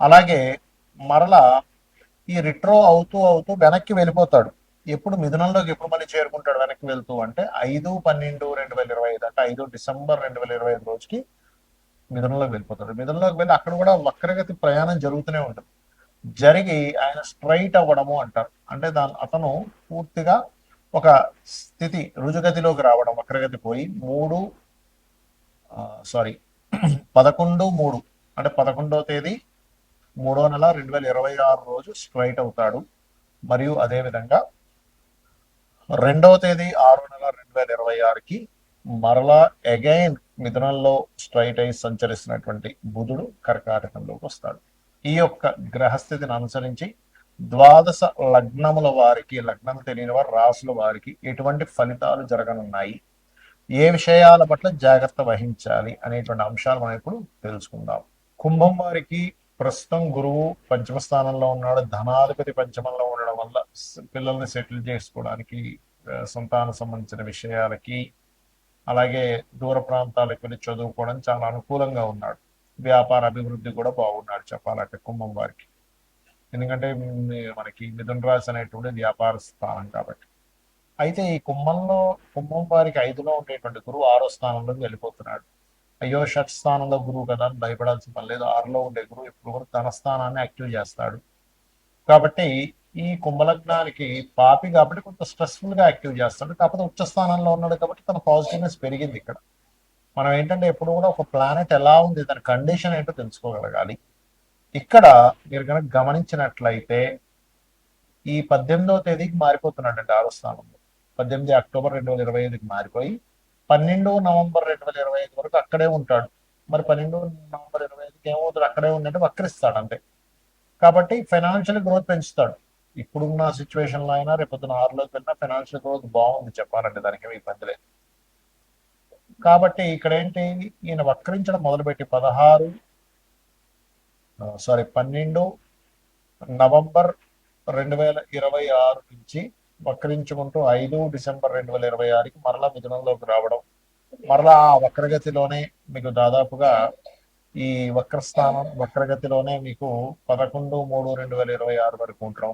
అలాగే మరలా ఈ రిట్రో అవుతూ అవుతూ వెనక్కి వెళ్ళిపోతాడు. ఎప్పుడు మిథునంలోకి ఎప్పుడు మళ్ళీ చేరుకుంటాడు వెనక్కి వెళ్తూ అంటే ఐదు పన్నెండు రెండు వేల ఇరవై ఐదు అంటే ఐదు డిసెంబర్ రెండు వేల ఇరవై ఐదు రోజుకి మిథునంలోకి వెళ్ళిపోతాడు. మిథునంలోకి వెళ్ళి అక్కడ కూడా వక్రగతి ప్రయాణం జరుగుతూనే ఉంటుంది. జరిగి ఆయన స్ట్రైట్ అవ్వడము అంటారు. అంటే దాని అతను పూర్తిగా ఒక స్థితి రుజుగతిలోకి రావడం వక్రగతి పోయి మూడు సారీ పదకొండు మూడు అంటే పదకొండవ తేదీ మూడో నెల రెండు వేల ఇరవై ఆరు రోజు స్ట్రైట్ అవుతాడు. మరియు అదేవిధంగా రెండవ తేదీ ఆరో నెల రెండు వేల ఇరవై ఆరుకి మరలా అగైన్ మిథునంలో స్ట్రైట్ అయి సంచరిస్తున్నటువంటి బుధుడు కర్కాటకంలోకి వస్తాడు. ఈ యొక్క గ్రహస్థితిని అనుసరించి ద్వాదశ లగ్నముల వారికి లగ్నం తెలియని వారు రాసుల వారికి ఎటువంటి ఫలితాలు జరగనున్నాయి? ఏ విషయాల పట్ల జాగ్రత్త వహించాలి? అనేటువంటి అంశాలు మనం ఇప్పుడు తెలుసుకుందాం. కుంభం వారికి ప్రస్తుతం గురువు పంచమ స్థానంలో ఉన్నాడు ధనాధిపతి పంచమంలో ఉండడం వల్ల పిల్లల్ని సెటిల్ చేసుకోవడానికి సంతాన సంబంధించిన విషయాలకి అలాగే దూర ప్రాంతాలకు వెళ్ళి చదువుకోవడం చాలా అనుకూలంగా ఉన్నాడు. వ్యాపార అభివృద్ధి కూడా బాగున్నాడు చెప్పాలంటే కుంభం వారికి. ఎందుకంటే మనకి మిథున రాశి అనేటువంటి వ్యాపార స్థానం కాబట్టి. అయితే ఈ కుంభంలో కుంభం వారికి ఐదులో ఉండేటువంటి గురువు ఆరో స్థానంలోకి వెళ్ళిపోతున్నాడు. అయ్యో షట్ స్థానంలో గురువు కదా అని భయపడాల్సిన పని లేదు. ఆరులో ఉండే గురువు ఎప్పుడు కూడా తన స్థానాన్ని యాక్టివ్ చేస్తాడు. కాబట్టి ఈ కుంభలగ్నానికి పాపి కాబట్టి కొంత స్ట్రెస్ఫుల్గా యాక్టివ్ చేస్తాడు. కాకపోతే ఉచ్చ స్థానంలో ఉన్నాడు కాబట్టి తన పాజిటివ్నెస్ పెరిగింది ఇక్కడ. మనం ఏంటంటే ఎప్పుడు కూడా ఒక ప్లానెట్ ఎలా ఉంది దాని కండిషన్ ఏంటో తెలుసుకోగలగాలి. ఇక్కడ మీరు కనుక గమనించినట్లయితే ఈ పద్దెనిమిదవ తేదీకి మారిపోతున్నాడు అంటే ఆరో స్థానంలో. పద్దెనిమిది అక్టోబర్ రెండు వేల ఇరవై ఐదుకి మారిపోయి పన్నెండు నవంబర్ రెండు వేల ఇరవై ఐదు వరకు అక్కడే ఉంటాడు. మరి పన్నెండు నవంబర్ ఇరవై ఐదుకి ఏమవుతాడు? అక్కడే ఉన్నట్టు వక్రిస్తాడు అంతే. కాబట్టి ఫైనాన్షియల్ గ్రోత్ పెంచుతాడు. ఇప్పుడున్న సిచ్యువేషన్లో అయినా రేపొద్దున ఆరులోకి వెళ్ళినా ఫైనాన్షియల్ గ్రోత్ బాగుంది చెప్పాలంటే దానికి ఏమి ఇబ్బంది లేదు. కాబట్టి ఇక్కడ ఏంటి ఈయన వక్రించడం మొదలుపెట్టి పదహారు సారీ పన్నెండు నవంబర్ రెండు వేల ఇరవై ఆరు నుంచి వక్రించుకుంటూ ఐదు డిసెంబర్ రెండు వేల ఇరవై ఆరుకి మరలా మిథునంలోకి రావడం మరలా ఆ వక్రగతిలోనే మీకు దాదాపుగా ఈ వక్రస్థానం వక్రగతిలోనే మీకు పదకొండు మూడు రెండు వేల ఇరవై ఆరు వరకు ఉండడం.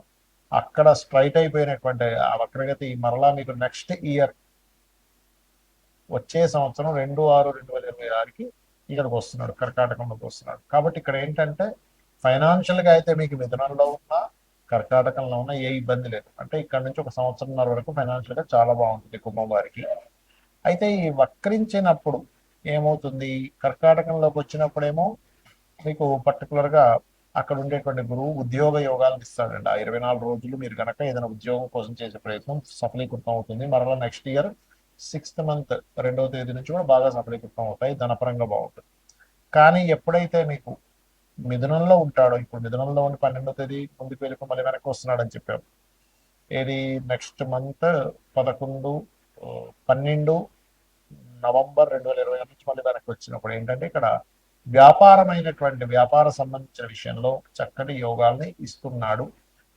అక్కడ స్ట్రైట్ అయిపోయినటువంటి ఆ వక్రగతి మరలా మీకు నెక్స్ట్ ఇయర్ వచ్చే సంవత్సరం రెండు ఆరు రెండు వేల ఇరవై ఆరుకి ఇక్కడికి వస్తున్నాడు కర్కాటకంలోకి వస్తున్నాడు కాబట్టి ఇక్కడ ఏంటంటే ఫైనాన్షియల్గా అయితే మీకు మిథునంలో కర్కాటకంలో ఉన్న ఏ ఇబ్బంది లేదు. అంటే ఇక్కడ నుంచి ఒక సంవత్సరంన్నర వరకు ఫైనాన్షియల్గా చాలా బాగుంటుంది కుంభం వారికి. అయితే ఈ వక్రించినప్పుడు ఏమవుతుంది? కర్కాటకంలోకి వచ్చినప్పుడేమో మీకు పర్టికులర్గా అక్కడ ఉండేటువంటి గురువు ఉద్యోగ యోగాలను ఇస్తాడండి. ఆ ఇరవై నాలుగు రోజులు మీరు కనుక ఏదైనా ఉద్యోగం కోసం చేసే ప్రయత్నం సఫలీకృతం అవుతుంది. మరలా నెక్స్ట్ ఇయర్ సిక్స్త్ మంత్ రెండవ తేదీ నుంచి కూడా బాగా సఫలీకృతం అవుతాయి. ధనపరంగా బాగుంటుంది. కానీ ఎప్పుడైతే మీకు మిథునంలో ఉంటాడో. ఇప్పుడు మిథునంలో ఉండి పన్నెండో తేదీ ముందుకు వెళ్ళి మళ్ళీ వెనక్కి వస్తున్నాడని చెప్పారు. ఏది నెక్స్ట్ మంత్ పదకొండు పన్నెండు నవంబర్ రెండు వేల ఇరవై నుంచి మళ్ళీ వెనక్కి వచ్చినప్పుడు ఏంటంటే ఇక్కడ వ్యాపారమైనటువంటి వ్యాపార సంబంధించిన విషయంలో చక్కటి యోగాల్ని ఇస్తున్నాడు.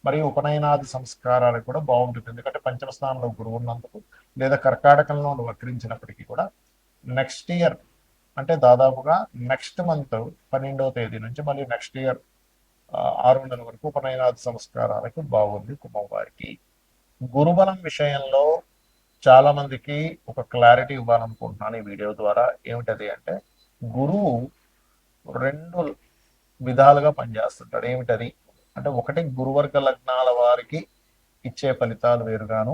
మరియు ఉపనయనాది సంస్కారాలు కూడా బాగుంటుంది. ఎందుకంటే పంచమ స్థానంలో గురువు ఉన్నందుకు లేదా కర్కాటకంలో వక్రించినప్పటికీ కూడా నెక్స్ట్ ఇయర్ అంటే దాదాపుగా నెక్స్ట్ మంత్ పన్నెండవ తేదీ నుంచి మళ్ళీ నెక్స్ట్ ఇయర్ ఆరు నెలల వరకు ఉపనయనాది సంస్కారాలకు బాగుంది కుంభం వారికి గురుబలం విషయంలో చాలా మందికి ఒక క్లారిటీ ఇవ్వాలనుకుంటున్నాను ఈ వీడియో ద్వారా. ఏమిటది అంటే గురువు రెండు విధాలుగా పనిచేస్తుంటాడు. ఏమిటది? అంటే ఒకటి గురువర్గ లగ్నాల వారికి ఇచ్చే ఫలితాలు వేరుగాను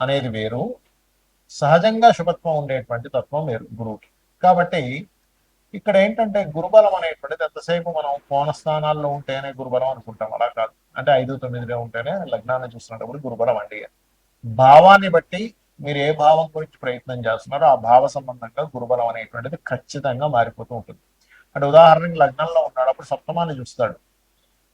అనేది వేరు. సహజంగా శుభత్వం ఉండేటువంటి తత్వం వేరు గురువుకి. కాబట్టి ఇక్కడ ఏంటంటే గురుబలం అనేటువంటిది ఎంతసేపు మనం కోణ స్థానాల్లో ఉంటేనే గురుబలం అనుకుంటాం. అలా కాదు. అంటే ఐదు తొమ్మిదిలో ఉంటేనే లగ్నాన్ని చూస్తున్నప్పుడు గురుబలం అండి. భావాన్ని బట్టి మీరు ఏ భావం గురించి ప్రయత్నం చేస్తున్నారో ఆ భావ సంబంధంగా గురుబలం అనేటువంటిది ఖచ్చితంగా మారిపోతూ ఉంటుంది. అంటే ఉదాహరణకి లగ్నంలో ఉన్నాడు అప్పుడు సప్తమాన్ని చూస్తాడు.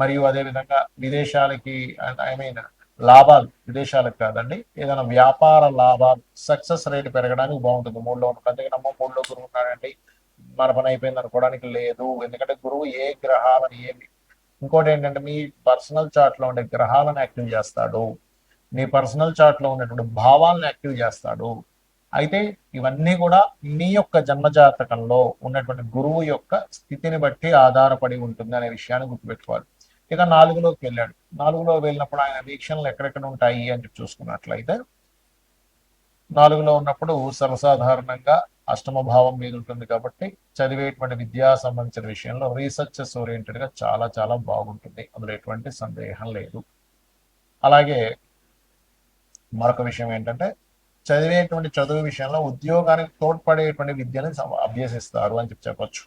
మరియు అదే విధంగా విదేశాలకి ఐ మీన్ లాభాలు విదేశాలకు కాదండి ఏదైనా వ్యాపార లాభాలు సక్సెస్ రేట్ పెరగడానికి బాగుంటుంది. మూడులో ఉన్నప్పుడు అందుకని మూడులో గురువు ఉన్నాడండి. మన పని అయిపోయింది అనుకోవడానికి లేదు. ఎందుకంటే గురువు ఏ గ్రహాలను ఏమి ఇంకోటి ఏంటంటే మీ పర్సనల్ చార్ట్లో ఉండే గ్రహాలను యాక్టివ్ చేస్తాడు. మీ పర్సనల్ చార్ట్లో ఉన్నటువంటి భావాలను యాక్టివ్ చేస్తాడు. అయితే ఇవన్నీ కూడా మీ యొక్క జన్మజాతకంలో ఉన్నటువంటి గురువు యొక్క స్థితిని బట్టి ఆధారపడి ఉంటుంది అనే విషయాన్ని గుర్తుపెట్టుకోవాలి. ఇక నాలుగులోకి వెళ్ళాడు. నాలుగులో వెళ్ళినప్పుడు ఆయన వీక్షణలు ఎక్కడెక్కడ ఉంటాయి అని చూసుకున్నట్లయితే నాలుగులో ఉన్నప్పుడు సర్వసాధారణంగా అష్టమ భావం మీద ఉంటుంది కాబట్టి చదివేటువంటి విద్యా సంబంధించిన విషయంలో రీసెర్చెస్ ఓరియంటెడ్గా చాలా చాలా బాగుంటుంది. అందులో ఎటువంటి సందేహం లేదు. అలాగే మరొక విషయం ఏంటంటే చదివేటువంటి చదువు విషయంలో ఉద్యోగానికి తోడ్పడేటువంటి విద్యని అభ్యసిస్తారు అని చెప్పి చెప్పచ్చు.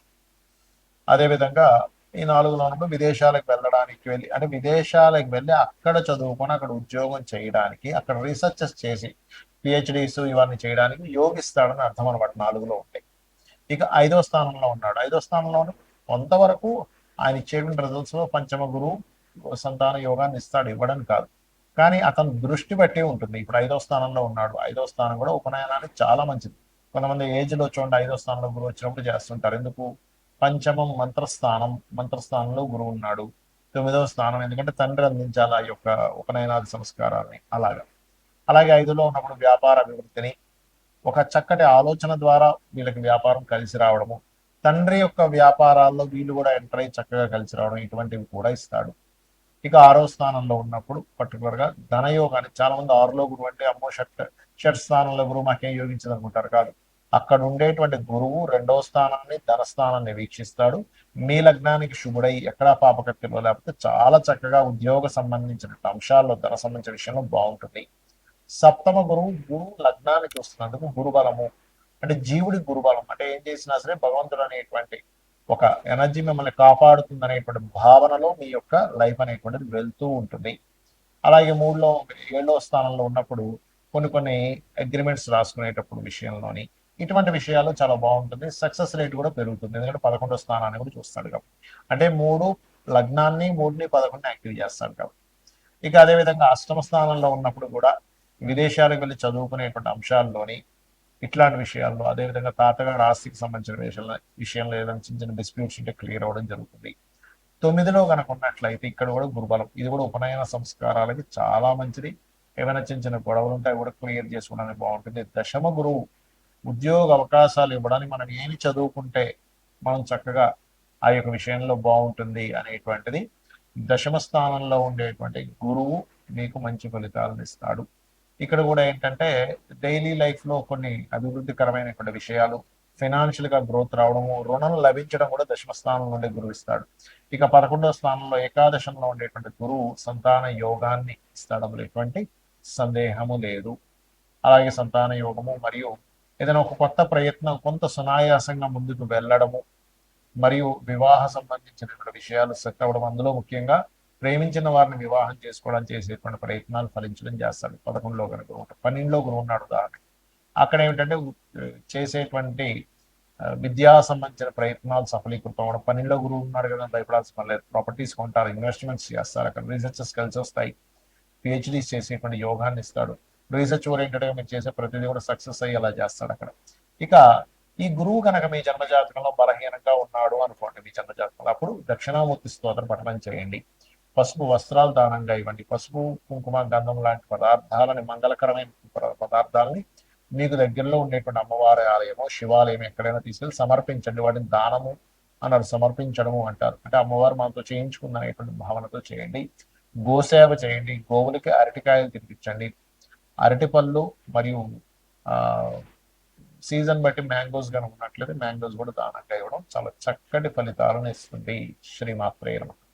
అదేవిధంగా ఈ నాలుగులో ఉన్నప్పుడు విదేశాలకు వెళ్ళడానికి వెళ్ళి అంటే విదేశాలకు వెళ్ళి అక్కడ చదువుకొని అక్కడ ఉద్యోగం చేయడానికి అక్కడ రీసెర్చెస్ చేసి పిహెచ్డీస్ ఇవన్నీ చేయడానికి యోగిస్తాడని అర్థం అనమాట నాలుగులో ఉంటాయి ఇక ఐదో స్థానంలో ఉన్నాడు. ఐదో స్థానంలో కొంతవరకు ఆయన ఇచ్చేటువంటి రిజల్ట్స్లో పంచమ గురువు సంతాన యోగాన్ని ఇస్తాడు ఇవ్వడం కాదు. కానీ అతను దృష్టి బట్టి ఉంటుంది. ఇప్పుడు ఐదో స్థానంలో ఉన్నాడు. ఐదో స్థానం కూడా ఉపనయనానికి చాలా మంచిది. కొంతమంది ఏజ్లో చూడండి ఐదో స్థానంలో గురువు వచ్చినప్పుడు చేస్తుంటారు. ఎందుకు? పంచమం మంత్రస్థానం మంత్రస్థానంలో గురువు ఉన్నాడు. తొమ్మిదవ స్థానం ఎందుకంటే తండ్రి అందించాలి ఆ యొక్క ఉపనయనాది సంస్కారాన్ని. అలాగా. అలాగే ఐదులో ఉన్నప్పుడు వ్యాపార అభివృద్ధిని ఒక చక్కటి ఆలోచన ద్వారా వీళ్ళకి వ్యాపారం కలిసి రావడము తండ్రి యొక్క వ్యాపారాల్లో వీళ్ళు కూడా ఎంటర్ అయ్యి చక్కగా కలిసి రావడం ఇటువంటివి కూడా ఇస్తాడు. ఇక ఆరో స్థానంలో ఉన్నప్పుడు పర్టికులర్గా ధనయోగాన్ని చాలా మంది ఆరులో గురువు అంటే అమ్మో షట్ షట్ స్థానంలో గురువు మాకేం యోగించదు అనుకుంటారు కాదు. అక్కడ ఉండేటువంటి గురువు రెండవ స్థానాన్ని ధనస్థానాన్ని వీక్షిస్తాడు మీ లగ్నానికి శుభుడై ఎక్కడా పాపకత్తిలో లేకపోతే చాలా చక్కగా ఉద్యోగ సంబంధించిన అంశాల్లో ధన సంబంధించిన విషయంలో బాగుంటుంది. సప్తమ గురువు గురువు లగ్నానికి వస్తున్నందుకు గురుబలము. అంటే జీవుడి గురుబలం. అంటే ఏం చేసినా సరే భగవంతుడు అనేటువంటి ఒక ఎనర్జీ మిమ్మల్ని కాపాడుతుంది అనేటువంటి భావనలో మీ యొక్క లైఫ్ అనేటువంటిది వెళ్తూ ఉంటుంది. అలాగే మూడులో ఏడో స్థానంలో ఉన్నప్పుడు కొన్ని కొన్ని అగ్రిమెంట్స్ రాసుకునేటప్పుడు విషయంలోని ఇటువంటి విషయాలు చాలా బాగుంటుంది. సక్సెస్ రేట్ కూడా పెరుగుతుంది. ఎందుకంటే పదకొండో స్థానాన్ని కూడా చూస్తాడు కాబట్టి. అంటే మూడు లగ్నాన్ని మూడుని పదకొండుని యాక్టివ్ చేస్తాడు కాబట్టి. ఇక అదేవిధంగా అష్టమ స్థానంలో ఉన్నప్పుడు కూడా విదేశాలకు వెళ్ళి చదువుకునేటువంటి అంశాల్లోని ఇట్లాంటి విషయాల్లో అదేవిధంగా తాతగారు ఆస్తికి సంబంధించిన విషయంలో విషయంలో ఏదైనా చిన్న చిన్న డిస్ప్యూట్స్ ఉంటే క్లియర్ అవ్వడం జరుగుతుంది. తొమ్మిదిలో కనుక ఉన్నట్లయితే ఇక్కడ కూడా గురుబలం ఇది కూడా ఉపనయన సంస్కారాలకి చాలా మంచిది. ఏమైనా చిన్న చిన్న గొడవలు ఉంటే కూడా క్లియర్ చేసుకోవడానికి బాగుంటుంది. దశమ గురువు ఉద్యోగ అవకాశాలు ఇవ్వడానికి మనం ఏమి చదువుకుంటే మనం చక్కగా ఆ యొక్క విషయంలో బాగుంటుంది అనేటువంటిది దశమ స్థానంలో ఉండేటువంటి గురువు మీకు మంచి ఫలితాలను ఇస్తాడు. ఇక్కడ కూడా ఏంటంటే డైలీ లైఫ్లో కొన్ని అభివృద్ధికరమైనటువంటి విషయాలు ఫైనాన్షియల్గా గ్రోత్ రావడము రుణం లభించడం కూడా దశమ స్థానం నుండి గురువు ఇస్తాడు. ఇక పదకొండవ స్థానంలో ఏకాదశంలో ఉండేటువంటి గురువు సంతాన యోగాన్ని ఇస్తాడు. ఎటువంటి సందేహము లేదు. అలాగే సంతాన యోగము మరియు ఏదైనా ఒక కొత్త ప్రయత్నం కొంత సునాయాసంగా ముందుకు వెళ్ళడము మరియు వివాహ సంబంధించిన విషయాలు సెట్ అవ్వడం అందులో ముఖ్యంగా ప్రేమించిన వారిని వివాహం చేసుకోవడం చేసేటువంటి ప్రయత్నాలు ఫలించడం చేస్తాడు. పదకొండులో కనుక ఉంటాడు. పన్నెండులో గురువు ఉన్నాడు ఉదాహరణ అక్కడ ఏమిటంటే చేసేటువంటి విద్యా సంబంధించిన ప్రయత్నాలు సఫలీకృతం అవ్వడం. పన్నెండులో గురువు ఉన్నాడు కదా భయపడాల్సిన లేదు. ప్రాపర్టీస్ కొంటారు ఇన్వెస్ట్మెంట్స్ చేస్తారు. అక్కడ రీసెర్చెస్ కలిసి వస్తాయి. పిహెచ్డీస్ చేసేటువంటి యోగాన్ని ఇస్తాడు. రీసెర్చ్ ఓరియంటెడ్గా మీరు చేసే ప్రతిదీ కూడా సక్సెస్ అయ్యేలా చేస్తాడు అక్కడ. ఇక ఈ గురువు కనుక మీ జన్మజాతకంలో బలహీనంగా ఉన్నాడు అనుకోండి మీ జన్మజాతకంలో అప్పుడు దక్షిణామూర్తి స్తోత్ర పఠనం చేయండి. పసుపు వస్త్రాలు దానంగా ఇవ్వండి. పసుపు కుంకుమ గంధం లాంటి పదార్థాలని మంగళకరమైన పదార్థాలని మీకు దగ్గరలో ఉండేటువంటి అమ్మవారి ఆలయము శివాలయం ఎక్కడైనా తీసుకెళ్ళి సమర్పించండి. వాటిని దానము అన్నారు. సమర్పించడము అంటారు. అంటే అమ్మవారు మనతో చేయించుకుందనేటువంటి భావనతో చేయండి. గోసేవ చేయండి. గోవులకి అరటికాయలు తినిపించండి. అరటిపళ్ళు మరియు సీజన్ బట్టి మ్యాంగోస్ కనుక ఉన్నట్లయితే మ్యాంగోస్ కూడా దానంగా ఇవ్వడం చాలా చక్కటి ఫలితాలను ఇస్తుంది. శ్రీమాత్రేయ